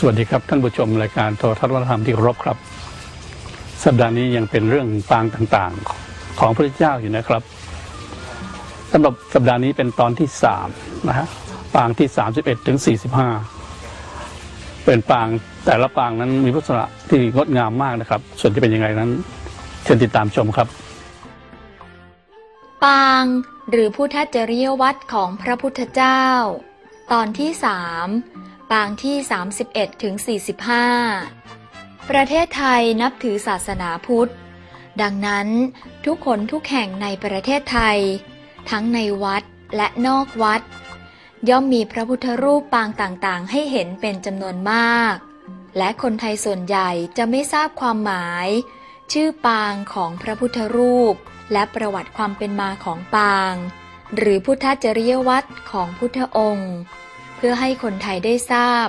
สวัสดีครับ ท่านผู้ชมรายการโทรทัศน์วัฒนธรรมที่เคารพครับ สัปดาห์นี้ยังเป็นเรื่องปางต่างๆ ของพระเจ้าอยู่นะครับสำหรับสัปดาห์นี้เป็นตอนที่สามนะฮะปางที่สามสิบเอ็ดถึงสี่สิบห้าเป็นปางแต่ละปางนั้นมีลักษณะที่งดงามมากนะครับ ส่วนที่เป็นยังไงนั้นเชิญติดตามชมครับ ปางหรือพุทธจริยวัตรของพระพุทธเจ้า ตอนที่สาม ปางที่ 31ถึง45ประเทศไทยนับถือศาสนาพุทธ ดังนั้นทุกคนทุกแห่งในประเทศไทย ทั้งในวัดและนอกวัด ย่อมมีพระพุทธรูปปางต่างๆ ให้เห็นเป็นจำนวนมาก และคนไทยส่วนใหญ่จะไม่ทราบความหมาย ชื่อปางของพระพุทธรูป และประวัติความเป็นมาของปาง หรือพุทธจริยวัตรของพุทธองค์ เพื่อให้คนไทยได้ทราบ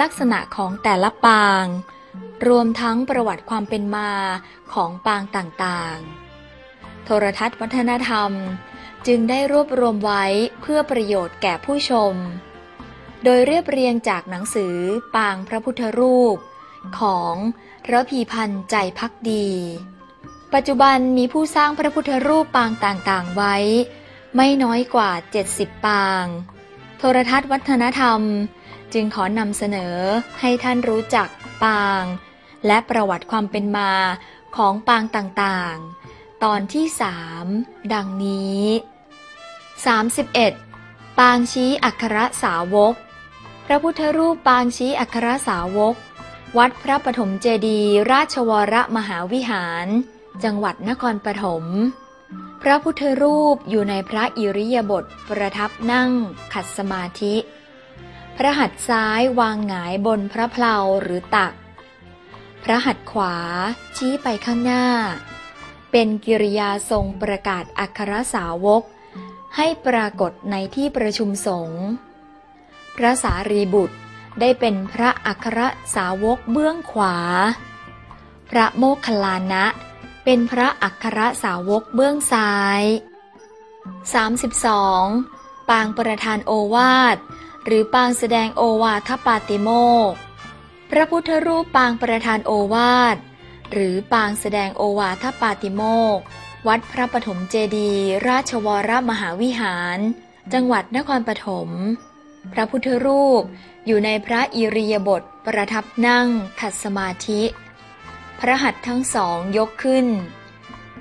ลักษณะของแต่ละปาง รวมทั้งประวัติความเป็นมาของปางต่างๆ โทรทัศน์วัฒนธรรมจึงได้รวบรวมไว้เพื่อประโยชน์แก่ผู้ชม โดยเรียบเรียงจากหนังสือปางพระพุทธรูป ของระพีพันธ์ใจพักดี ปัจจุบันมีผู้สร้างพระพุทธรูปปางต่างๆไว้ ไม่น้อยกว่า 70 ปาง โทรทัศน์วัฒนธรรม จึงขอนำเสนอให้ท่านรู้จักปาง และประวัติความเป็นมาของปางต่างๆ ตอนที่สามดังนี้ 31. ปางชี้อัครสาวก พระพุทธรูปปางชี้อัครสาวก วัดพระปฐมเจดีย์ราชวรมหาวิหาร จังหวัดนครปฐม พระพุทธรูปอยู่ในพระอิริยาบถประทับนั่ง ขัดสมาธิ พระหัตถ์ซ้ายวางหงายบนพระเพลาหรือตัก พระหัตถ์ขวาชี้ไปข้างหน้า เป็นกิริยาทรงประกาศอัครสาวก ให้ปรากฏในที่ประชุมสงฆ์พระสารีบุตรได้เป็นพระอัครสาวกเบื้องขวา พระโมคคัลลานะ เป็นพระอัครสาวกเบื้องซ้าย 32. ปางประธานโอวาท หรือปางแสดงโอวาทปาติโมกพระพุทธรูปปางประธานโอวาท หรือปางแสดงโอวาทปาติโมกวัดพระปฐมเจดีราชวรมหาวิหาร จังหวัดนครปฐม พระพุทธรูปอยู่ในพระอิริยาบถประทับนั่งขัดสมาธิ พระหัตถ์ทั้งสองยกขึ้น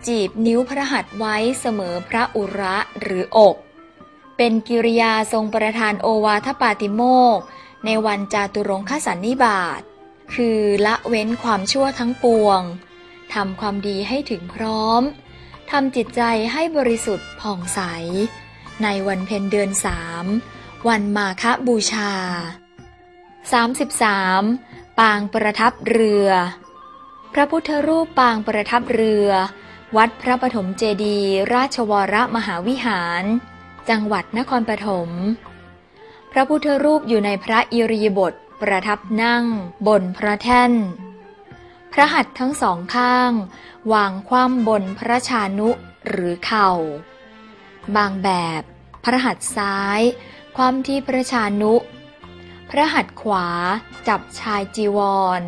จีบนิ้วพระหัตถ์ไว้เสมอพระอุระหรืออก เป็นกิริยาทรงประทานโอวาทปาติโมกในวันจาตุรงคสันนิบาต คือละเว้นความชั่วทั้งปวง ทำความดีให้ถึงพร้อม ทำจิตใจให้บริสุทธิ์ผ่องใส ในวันเพ็ญเดือนสามวันมาฆบูชา 33. ปางประทับเรือ พระพุทธรูปปางประทับเรือ วัดพระปฐมเจดีย์ราชวรมหาวิหาร จังหวัดนครปฐม พระพุทธรูปอยู่ในพระอิริยบถประทับนั่ง บนพระแท่น พระหัตถ์ทั้งสองข้าง วางคว่ำบนพระชานุหรือเข่า บางแบบ พระหัตถ์ซ้าย คว่ำที่พระชานุ พระหัตถ์ขวาจับชายจีวร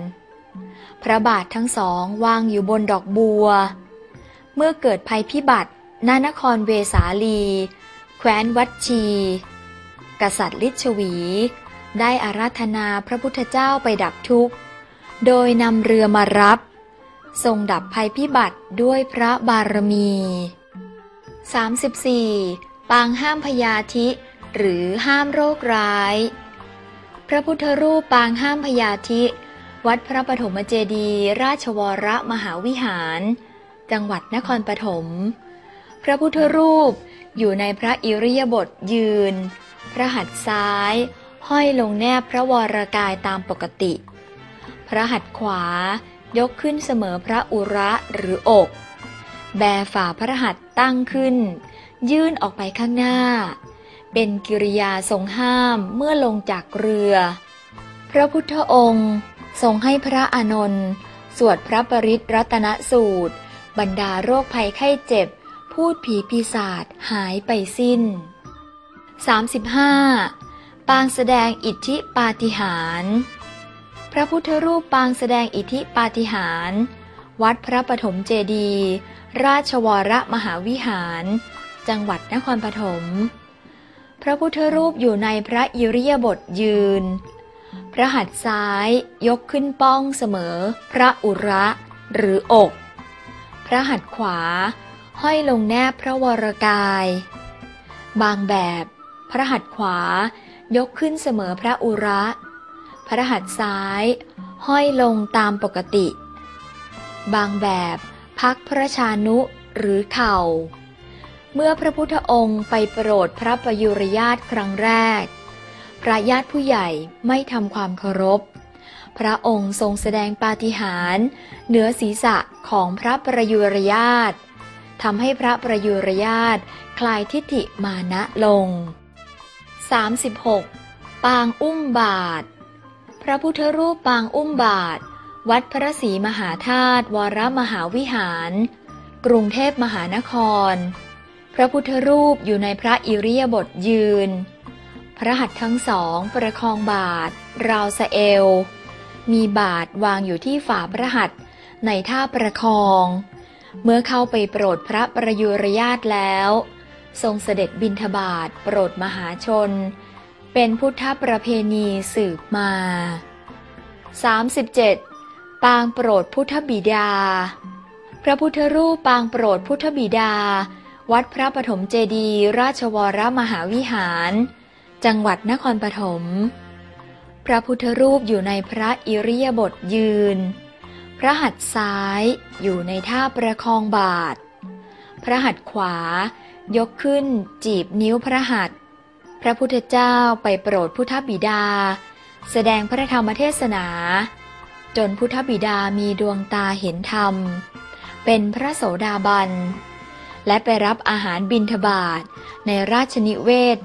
พระบาททั้งสองวางอยู่บนดอกบัว เมื่อเกิดภัยพิบัติณนครเวสาลี แคว้นวัดชี กษัตริย์ลิชวี ได้อาราธนาพระพุทธเจ้าไปดับทุกข์ โดยนำเรือมารับ ทรงดับภัยพิบัติด้วยพระบารมี 34. ปางห้ามพยาธิ หรือห้ามโรคร้าย พระพุทธรูปปางห้ามพยาธิ วัดพระปฐมเจดีย์ราชวรมหาวิหาร จังหวัดนครปฐม พระพุทธรูปอยู่ในพระอิริยาบถยืน พระหัตถ์ซ้าย ห้อยลงแนบพระวรกายตามปกติ พระหัตถ์ขวายกขึ้นเสมอพระอุระหรืออก แบฝ่าพระหัตถ์ตั้งขึ้น ยื่นออกไปข้างหน้า เป็นกิริยาทรงห้ามเมื่อลงจากเรือ พระพุทธองค์ ทรงให้พระอานนท์สวดพระปริตรัตนสูตร บรรดาโรคภัยไข้เจ็บ พูดผีปีศาจหายไปสิ้น 35. ปางแสดงอิทธิปาฏิหาริย์พระพุทธรูปปางแสดงอิทธิปาฏิหาริย์วัดพระปฐมเจดีย์ราชวรมหาวิหาร จังหวัดนครปฐม พระพุทธรูปอยู่ในพระอิริยาบถยืน พระหัตถ์ซ้ายยกขึ้นป้องเสมอ พระอุระหรืออก พระหัตถ์ขวา ห้อยลงแนบพระวรกาย บางแบบ พระหัตถ์ขวายกขึ้นเสมอพระอุระ พระหัตถ์ซ้าย ห้อยลงตามปกติ บางแบบพักพระชานุหรือเข่า เมื่อพระพุทธองค์ไปโปรดพระประยุรญาตครั้งแรก พระญาติผู้ใหญ่ไม่ทำความเคารพ พระองค์ทรงแสดงปาฏิหาริย์เหนือศีรษะของพระประยุรญาตทำให้พระประยุรญาตคลายทิฏฐิมานะลง 36. ปางอุ้มบาท พระพุทธรูปปางอุ้มบาท วัดพระศรีมหาธาตุวรมหาวิหาร กรุงเทพมหานคร พระพุทธรูปอยู่ในพระอิริยาบถยืน พระหัตถ์ทั้งสองประคองบาท ราวสะเอว มีบาทวางอยู่ที่ฝ่าพระหัตถ์ในท่าประคอง เมื่อเข้าไปโปรดพระประยุรญาตแล้ว ทรงเสด็จบิณฑบาตโปรดมหาชน เป็นพุทธประเพณีสืบมา 37. ปางโปรดพุทธบิดา พระพุทธรูปปางโปรดพุทธบิดา วัดพระปฐมเจดีย์ราชวรมหาวิหาร จังหวัดนครปฐม พระพุทธรูปอยู่ในพระอิริยาบถยืน พระหัตถ์ซ้ายอยู่ในท่าประคองบาท พระหัตถ์ขวายกขึ้นจีบนิ้วพระหัตถ์ พระพุทธเจ้าไปโปรดพุทธบิดา แสดงพระธรรมเทศนา จนพุทธบิดามีดวงตาเห็นธรรม เป็นพระโสดาบัน และไปรับอาหารบิณฑบาตในราชนิเวศ